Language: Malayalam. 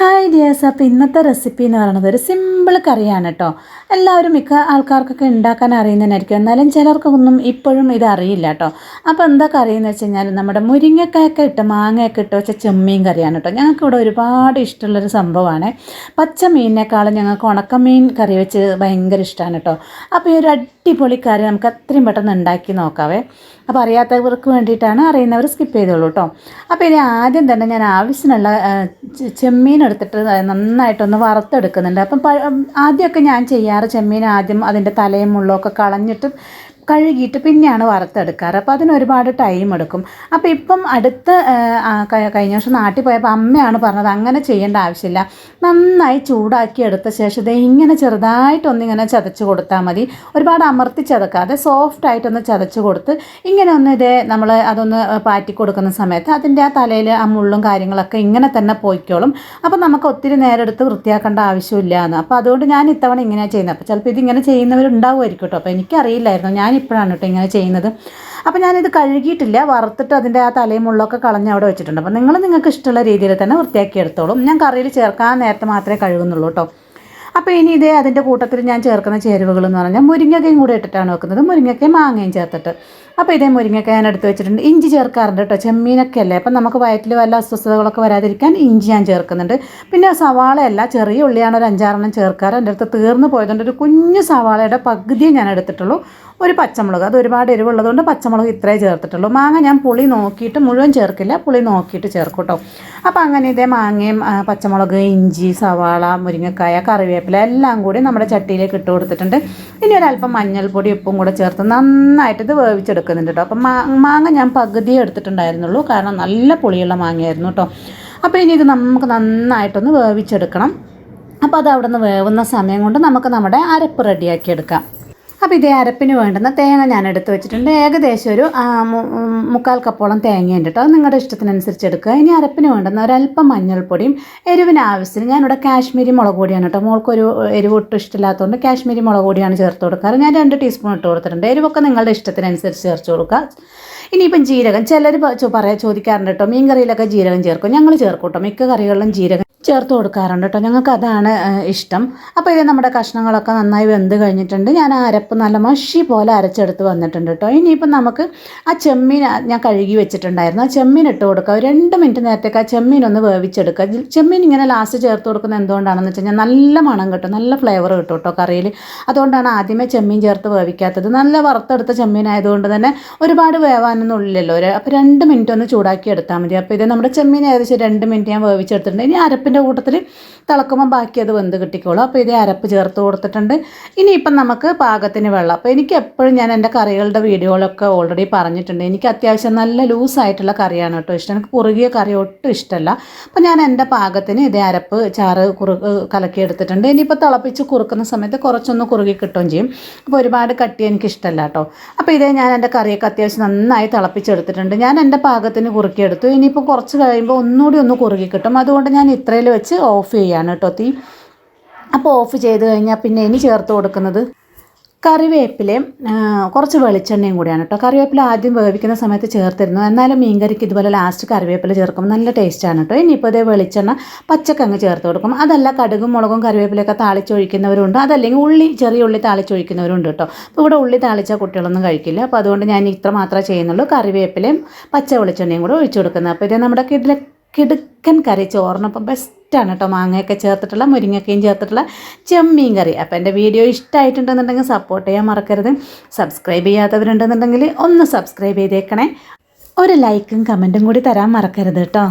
ഹായ് ഡിയേഴ്സ് അപ്പോൾ ഇന്നത്തെ റെസിപ്പി എന്ന് പറയുന്നത് ഒരു സിമ്പിൾ കറിയാണ് കേട്ടോ എല്ലാവരും മിക്ക ആൾക്കാർക്കൊക്കെ ഉണ്ടാക്കാൻ അറിയുന്നതിനായിരിക്കും. എന്നാലും ചിലർക്കൊന്നും ഇപ്പോഴും ഇത് അറിയില്ല കേട്ടോ അപ്പോൾ എന്താ കറി എന്ന് വെച്ച് കഴിഞ്ഞാൽ നമ്മുടെ മുരിങ്ങക്കായൊക്കെ ഇട്ട് മാങ്ങയൊക്കെ ഇട്ട് വെച്ച ചെമ്മീൻ കറിയാണ് കേട്ടോ ഞങ്ങൾക്ക് ഇവിടെ ഒരുപാട് ഇഷ്ടമുള്ളൊരു സംഭവമാണ്. പച്ച മീനിനേക്കാളും ഞങ്ങൾക്ക് ഉണക്കമീൻ കറി വെച്ച് ഭയങ്കര ഇഷ്ടമാണ് കേട്ടോ അപ്പോൾ ഈ ഒരു അടിപൊളി കറി നമുക്ക് അത്രയും പെട്ടെന്ന് ഉണ്ടാക്കി നോക്കാവേ. അപ്പോൾ അറിയാത്തവർക്ക് വേണ്ടിയിട്ടാണ് അറിയുന്നവർ സ്കിപ്പ് ചെയ്തോളൂ കേട്ടോ അപ്പോൾ ഇനി ആദ്യം തന്നെ ഞാൻ ആവശ്യമുള്ള ചെമ്മീൻ എടുത്തിട്ട് നന്നായിട്ടൊന്ന് വറുത്തെടുക്കുന്നുണ്ട്. അപ്പം ആദ്യമൊക്കെ ഞാൻ ചെയ്യാറ് ചെമ്മീൻ ആദ്യം അതിന്റെ തലയും മുള്ളൊക്കെ കളഞ്ഞിട്ട് കഴുകിയിട്ട് പിന്നെയാണ് വറുത്തെടുക്കാറ്. അപ്പോൾ അതിന് ഒരുപാട് ടൈം എടുക്കും. അപ്പോൾ ഇപ്പം അടുത്ത് കഴിഞ്ഞ വർഷം നാട്ടിൽ പോയപ്പോൾ അമ്മയാണ് പറഞ്ഞത് അങ്ങനെ ചെയ്യേണ്ട ആവശ്യമില്ല. നന്നായി ചൂടാക്കി എടുത്ത ശേഷം ദേ ഇങ്ങനെ ചെറുതായിട്ടൊന്നിങ്ങനെ ചതച്ച് കൊടുത്താൽ മതി. ഒരുപാട് അമർത്തി ചതക്കാതെ സോഫ്റ്റ് ആയിട്ടൊന്ന് ചതച്ച് കൊടുത്ത് ഇങ്ങനെ ഒന്ന് ഇതേ നമ്മൾ അതൊന്ന് പാറ്റി കൊടുക്കുന്ന സമയത്ത് അതിന്റെ ആ തലയിൽ ആ മുള്ളും കാര്യങ്ങളൊക്കെ ഇങ്ങനെ തന്നെ പോയിക്കോളും. അപ്പോൾ നമുക്ക് ഒത്തിരി നേരം എടുത്ത് വൃത്തിയാക്കേണ്ട ആവശ്യമില്ല എന്ന് അപ്പോൾ അതുകൊണ്ട് ഞാൻ ഇത്തവണ ഇങ്ങനെയാണ് ചെയ്യുന്നത് അപ്പോൾ ചിലപ്പോൾ ഇതിങ്ങനെ ചെയ്യുന്നവരുണ്ടാവുമായിരിക്കും കേട്ടോ. അപ്പോൾ എനിക്കറിയില്ലായിരുന്നു. ഞാനിപ്പോഴാണ് കേട്ടോ ഇങ്ങനെ ചെയ്യുന്നത്. അപ്പോൾ ഞാനിത് കഴുകിയിട്ടില്ല. വറുത്തിട്ട് അതിന്റെ ആ തലയും മുള്ളൊക്കെ കളഞ്ഞ് അവിടെ വെച്ചിട്ടുണ്ട്. അപ്പോൾ നിങ്ങൾ നിങ്ങൾക്ക് ഇഷ്ടമുള്ള രീതിയിൽ തന്നെ വൃത്തിയാക്കി എടുത്തോളും ഞാൻ കറിയിൽ ചേർക്കാൻ നേരത്തെ മാത്രമേ കഴുകുന്നുള്ളൂ കേട്ടോ. അപ്പോൾ ഇനി ഇതേ അതിന്റെ കൂട്ടത്തിൽ ഞാൻ ചേർക്കുന്ന ചേരുവകൾ എന്ന് പറഞ്ഞാൽ മുരിങ്ങക്കയും കൂടെ ഇട്ടിട്ടാണ് വെക്കുന്നത്. മുരിങ്ങക്കയും മാങ്ങയും ചേർത്തിട്ട്. അപ്പോൾ ഇതേ മുരിങ്ങക്ക ഞാൻ എടുത്ത് വെച്ചിട്ടുണ്ട്. ഇഞ്ചി ചേർക്കാറുണ്ട് കേട്ടോ ചെമ്മീനൊക്കെ അല്ലേ? അപ്പം നമുക്ക് വയറ്റിൽ വല്ല അസ്വസ്ഥതകളൊക്കെ വരാതിരിക്കാൻ ഇഞ്ചി ഞാൻ ചേർക്കുന്നുണ്ട്. പിന്നെ സവാളയല്ല ചെറിയ ഉള്ളിയാണ് ഒരു അഞ്ചാറെണ്ണം ചേർക്കാറ്. എന്റെ അടുത്ത് തീർന്നു പോയതുകൊണ്ട് ഒരു കുഞ്ഞു സവാളയുടെ പകുതിയെ ഞാൻ എടുത്തിട്ടുള്ളൂ. ഒരു പച്ചമുളക് അത് ഒരുപാട് എരിവുള്ളതുകൊണ്ട് പച്ചമുളക് ഇത്രേ ചേർത്തിട്ടുള്ളൂ. മാങ്ങ ഞാൻ പുളി നോക്കിയിട്ട് മുഴുവൻ ചേർക്കില്ല പുളി നോക്കിയിട്ട് ചേർക്കും കേട്ടോ. അപ്പോൾ അങ്ങനെ ഇതേ മാങ്ങയും പച്ചമുളക് ഇഞ്ചി സവാള മുരിങ്ങക്കായ കറിവേപ്പില എല്ലാം കൂടി നമ്മുടെ ചട്ടിയിലേക്ക് ഇട്ട് കൊടുത്തിട്ടുണ്ട്. ഇനി ഒരല്പം മഞ്ഞൾപ്പൊടി ഉപ്പും കൂടെ ചേർത്ത് നന്നായിട്ട് ഇത് വേവിച്ചെടുക്കുന്നുണ്ട് കേട്ടോ അപ്പം മാങ്ങ ഞാൻ പകുതിയേ എടുത്തിട്ടുണ്ടായിരുന്നുള്ളൂ. കാരണം നല്ല പുളിയുള്ള മാങ്ങയായിരുന്നു കേട്ടോ അപ്പോൾ ഇനി ഇത് നമുക്ക് നന്നായിട്ടൊന്ന് വേവിച്ചെടുക്കണം. അപ്പോൾ അത് അവിടെ നിന്ന് വേവുന്ന സമയം കൊണ്ട് നമുക്ക് നമ്മുടെ അരപ്പ് റെഡിയാക്കി എടുക്കാം. അപ്പോൾ ഇതേ അരപ്പിന് വേണ്ടുന്ന തേങ്ങ ഞാൻ എടുത്ത് വെച്ചിട്ടുണ്ട്. ഏകദേശം ഒരു മുക്കാൽ കപ്പോളം തേങ്ങയുണ്ട് കേട്ടോ അത് നിങ്ങളുടെ ഇഷ്ടത്തിനനുസരിച്ച് എടുക്കുക. ഇനി അരപ്പിന് വേണ്ടുന്ന ഒരല്പം മഞ്ഞൾപ്പൊടിയും എരിവിന് ആവശ്യത്തിന് ഞാനിവിടെ കാശ്മീരി മുളക് പൊടിയാണ് കേട്ടോ മോൾക്കൊരു എരിവ് ഒട്ടും ഇഷ്ടമില്ലാത്തതുകൊണ്ട് കാശ്മീരി മുളക് പൊടിയാണ് ചേർത്ത് കൊടുക്കാറ്. ഞാൻ രണ്ട് ടീസ്പൂൺ ഇട്ട് കൊടുത്തിട്ടുണ്ട്. എരിവൊക്കെ നിങ്ങളുടെ ഇഷ്ടത്തിനനുസരിച്ച് ചേർത്ത് കൊടുക്കുക. ഇനിയിപ്പം ജീരകം ചിലർ പറയാ ചോദിക്കാറുണ്ട് കേട്ടോ മീൻ കറിയിലൊക്കെ ജീരകം ചേർക്കും. ഞങ്ങൾ ചേർക്കും കേട്ടോ മിക്ക കറികളിലും ജീരകം ചേർത്ത് കൊടുക്കാറുണ്ട് കേട്ടോ. ഞങ്ങൾക്ക് അതാണ് ഇഷ്ടം. അപ്പോൾ ഇത് നമ്മുടെ കഷ്ണങ്ങളൊക്കെ നന്നായി വെന്ത് കഴിഞ്ഞിട്ടുണ്ട്. ഞാൻ അരപ്പ് നല്ല മഷി പോലെ അരച്ചെടുത്ത് വന്നിട്ടുണ്ട് കേട്ടോ. ഇനിയിപ്പം നമുക്ക് ആ ചെമ്മീൻ ഞാൻ കഴുകി വെച്ചിട്ടുണ്ടായിരുന്നു. ആ ചെമ്മീൻ ഇട്ട് കൊടുക്കുക. രണ്ട് മിനിറ്റ് നേരത്തേക്ക് ആ ചെമ്മീൻ ഒന്ന് വേവിച്ചെടുക്കുക. ചെമ്മീൻ ഇങ്ങനെ ലാസ്റ്റ് ചേർത്ത് കൊടുക്കുന്നത് എന്തുകൊണ്ടാണെന്ന് വെച്ച് കഴിഞ്ഞാൽ നല്ല മണം കിട്ടും. നല്ല ഫ്ലേവർ കിട്ടും കേട്ടോ കറിയിൽ. അതുകൊണ്ടാണ് ആദ്യമേ ചെമ്മീൻ ചേർത്ത് വേവിക്കാത്തത്. നല്ല വറുത്തെടുത്ത ചെമ്മീൻ ആയതുകൊണ്ട് തന്നെ ഒരുപാട് വേവാനൊന്നും ഇല്ലല്ലോ അപ്പോൾ രണ്ട് മിനിറ്റ് ഒന്ന് ചൂടാക്കി എടുത്താൽ മതി. അപ്പോൾ ഇത് നമ്മുടെ ചെമ്മീൻ ഏകദേശം രണ്ട് മിനിറ്റ് ഞാൻ വേവിച്ചെടുത്തിട്ടുണ്ട്. ഇനി അരപ്പിന്റെ കൂട്ടത്തിൽ തിളക്കുമ്പോൾ ബാക്കി അത് വെന്ത് കിട്ടിക്കോളും. അപ്പോൾ ഇത് അരപ്പ് ചേർത്ത് കൊടുത്തിട്ടുണ്ട്. ഇനിയിപ്പം നമുക്ക് പാകത്തിന് വെള്ളം. അപ്പോൾ എനിക്ക് എപ്പോഴും ഞാൻ എന്റെ കറികളുടെ വീഡിയോകളൊക്കെ ഓൾറെഡി പറഞ്ഞിട്ടുണ്ട്. എനിക്ക് അത്യാവശ്യം നല്ല ലൂസായിട്ടുള്ള കറിയാണ് കേട്ടോ ഇഷ്ടം. എനിക്ക് കുറുകിയ കറി ഒട്ടും ഇഷ്ടമല്ല. അപ്പോൾ ഞാൻ എന്റെ പാകത്തിന് ഇതേ അരപ്പ് ചാറ് കുറു കലക്കിയെടുത്തിട്ടുണ്ട് ഇനിയിപ്പോൾ തിളപ്പിച്ച് കുറുക്കുന്ന സമയത്ത് കുറച്ചൊന്ന് കുറുകി കിട്ടുകയും ചെയ്യും. അപ്പോൾ ഒരുപാട് കട്ടി എനിക്ക് ഇഷ്ടമല്ല കേട്ടോ. അപ്പോൾ ഇതേ ഞാൻ എന്റെ കറിയൊക്കെ അത്യാവശ്യം നന്നായി തിളപ്പിച്ചെടുത്തിട്ടുണ്ട്. ഞാൻ എന്റെ പാകത്തിന് കുറുക്കിയെടുത്തു. ഇനിയിപ്പോൾ കുറച്ച് കഴിയുമ്പോൾ ഒന്നുകൂടി ഒന്ന് കുറുകി കിട്ടും. അതുകൊണ്ട് ഞാൻ ഇത്രയിൽ വെച്ച് ഓഫ് ചെയ്യാണ് കേട്ടോ തീ. അപ്പോൾ ഓഫ് ചെയ്ത് കഴിഞ്ഞാൽ പിന്നെ ഇനി ചേർത്ത് കൊടുക്കുന്നത് കറിവേപ്പിലയും കുറച്ച് വെളിച്ചെണ്ണയും കൂടിയാണ് കേട്ടോ. കറിവേപ്പില ആദ്യം വേവിക്കുന്ന സമയത്ത് ചേർത്തിരുന്നു. എന്നാലും മീൻകറിക്ക് ഇതുപോലെ ലാസ്റ്റ് കറിവേപ്പില ചേർക്കുമ്പോൾ നല്ല ടേസ്റ്റാണ് കേട്ടോ. ഇനിയിപ്പോൾ ഇതേ വെളിച്ചെണ്ണ പച്ചക്കങ്ങ് ചേർത്ത് കൊടുക്കും. അതല്ല കടുകും മുളകും കറിവേപ്പിലയൊക്കെ താളിച്ചൊഴിക്കുന്നവരുണ്ട്. അതല്ലെങ്കിൽ ഉള്ളി ചെറിയ ഉള്ളി താളിച്ചൊഴിക്കുന്നവരുണ്ട് കേട്ടോ. അപ്പോൾ ഇവിടെ ഉള്ളി താളിച്ച കുട്ടികളൊന്നും കഴിക്കില്ല. അപ്പോൾ അതുകൊണ്ട് ഞാൻ ഇത്ര മാത്രമേ ചെയ്യുന്നുള്ളൂ. കറിവേപ്പിലയും പച്ച വെളിച്ചെണ്ണയും കൂടെ ഒഴിച്ചു കൊടുക്കുന്നത്. അപ്പോൾ ഇത് നമ്മുടെ കിടില കിടുക്കൻ കറി ചോറിനൊപ്പം ബെസ്റ്റാണ് കേട്ടോ മാങ്ങയൊക്കെ ചേർത്തിട്ടുള്ള മുരിങ്ങക്കയും ചേർത്തിട്ടുള്ള ചെമ്മീൻ കറി. അപ്പോൾ എന്റെ വീഡിയോ ഇഷ്ടമായിട്ടുണ്ടെന്നുണ്ടെങ്കിൽ സപ്പോർട്ട് ചെയ്യാൻ മറക്കരുത്. സബ്സ്ക്രൈബ് ചെയ്യാത്തവരുണ്ടെന്നുണ്ടെങ്കിൽ ഒന്ന് സബ്സ്ക്രൈബ് ചെയ്തേക്കണേ. ഒരു ലൈക്കും കമന്റും കൂടി തരാൻ മറക്കരുത് കേട്ടോ